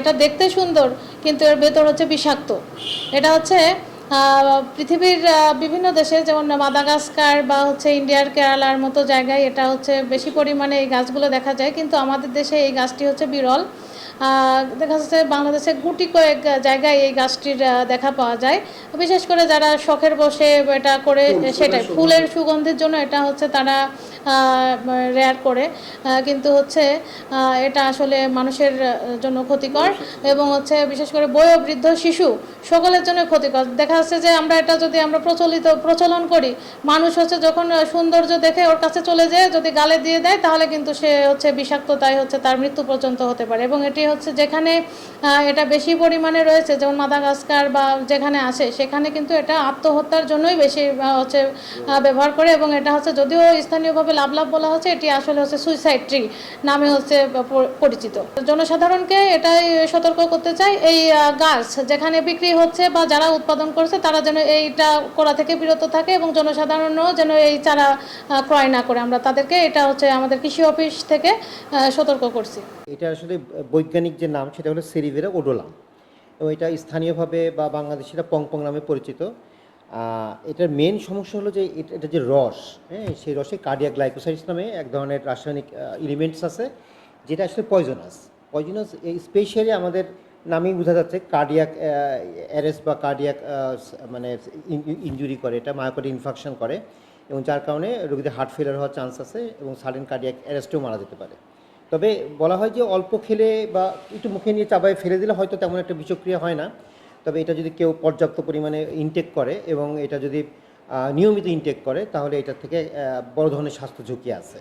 এটা দেখতে সুন্দর, কিন্তু এর ভেতর হচ্ছে বিষাক্ত। এটা হচ্ছে পৃথিবীর বিভিন্ন দেশে, যেমন মাদাগাস্কার বা হচ্ছে ইন্ডিয়ার কেরালার মতো জায়গায় এটা হচ্ছে বেশি পরিমাণে এই গাছগুলো দেখা যায়, কিন্তু আমাদের দেশে এই গাছটি হচ্ছে বিরল। দেখা যাচ্ছে বাংলাদেশে গুটি কয়েক জায়গায় এই গাছটির দেখা পাওয়া যায়। বিশেষ করে যারা শখের বসে এটা করে সেটাই। ফুলের সুগন্ধের জন্য এটা হচ্ছে তারা রেয়ার করে। কিন্তু হচ্ছে এটা আসলে মানুষের জন্য ক্ষতিকর এবং হচ্ছে বিশেষ করে বয়োবৃদ্ধ শিশু সকলের জন্য ক্ষতিকর। দেখা যাচ্ছে যে আমরা এটা যদি আমরা প্রচলিত প্রচলন করি মানুষ হচ্ছে যখন সৌন্দর্য দেখে ওর কাছে চলে যায় যদি গালে দিয়ে দেয় তাহলে কিন্তু সে হচ্ছে বিষাক্ততায় হচ্ছে তার মৃত্যু পর্যন্ত হতে পারে এবং এটি হচ্ছে যেখানে এটা বেশি পরিমাণে রয়েছে, যেমন মাদাগাস্কার বা যেখানে আসে সেখানে কিন্তু এটা আত্মহত্যার জন্যই বেশি হচ্ছে ব্যবহার করে এবং এটা হচ্ছে যদিও স্থানীয়ভাবে লাভ লাভ বলা হচ্ছে, এটি আসলে হচ্ছে সুইসাইড ট্রি নামে হচ্ছে পরিচিত। জনসাধারণকে এটাই সতর্ক করতে চাই, এই গাছ যেখানে বিক্রি হচ্ছে বা যারা উৎপাদন করছে, তারা যেন এইটা করা থেকে বিরত থাকে এবং জনসাধারণও যেন এই চারা ক্রয় না করে। আমরা তাদেরকে এটা হচ্ছে আমাদের কৃষি অফিস থেকে সতর্ক করছি। এটা আসলে যে নাম, সেটা হলো সেরিভেরা ওডোলাম। এবং এটা স্থানীয়ভাবে বা বাংলাদেশিরা পংপং নামে পরিচিত। এটার মেন সমস্যা হলো যে এটা যে রস হ্যাঁ সেই রসে কার্ডিয়া গ্লাইকোসাইডস নামে এক ধরনের রাসায়নিক এলিমেন্টস আছে, যেটা আসলে পয়জনাস পয়জনাস স্পেশালি আমাদের নামেই বোঝা যাচ্ছে কার্ডিয়াক অ্যারেস্ট বা কার্ডিয়াক মানে ইনজুরি করে, এটা মায়োকার্ড ইনফেকশন করে। এবং যার কারণে রোগীদের হার্ট ফেলার হওয়ার চান্স আছে এবং সাডেন কার্ডিয়াক অ্যারেস্টেও মারা যেতে পারে। তবে বলা হয় যে অল্প খেলে বা একটু মুখে নিয়ে চাবায় ফেলে দিলে হয়তো তেমন একটা বিষক্রিয়া হয় না। তবে এটা যদি কেউ পর্যাপ্ত পরিমাণে ইনটেক করে এবং এটা যদি নিয়মিত ইনটেক করে, তাহলে এটা থেকে বড় ধরনের স্বাস্থ্য ঝুঁকি আছে।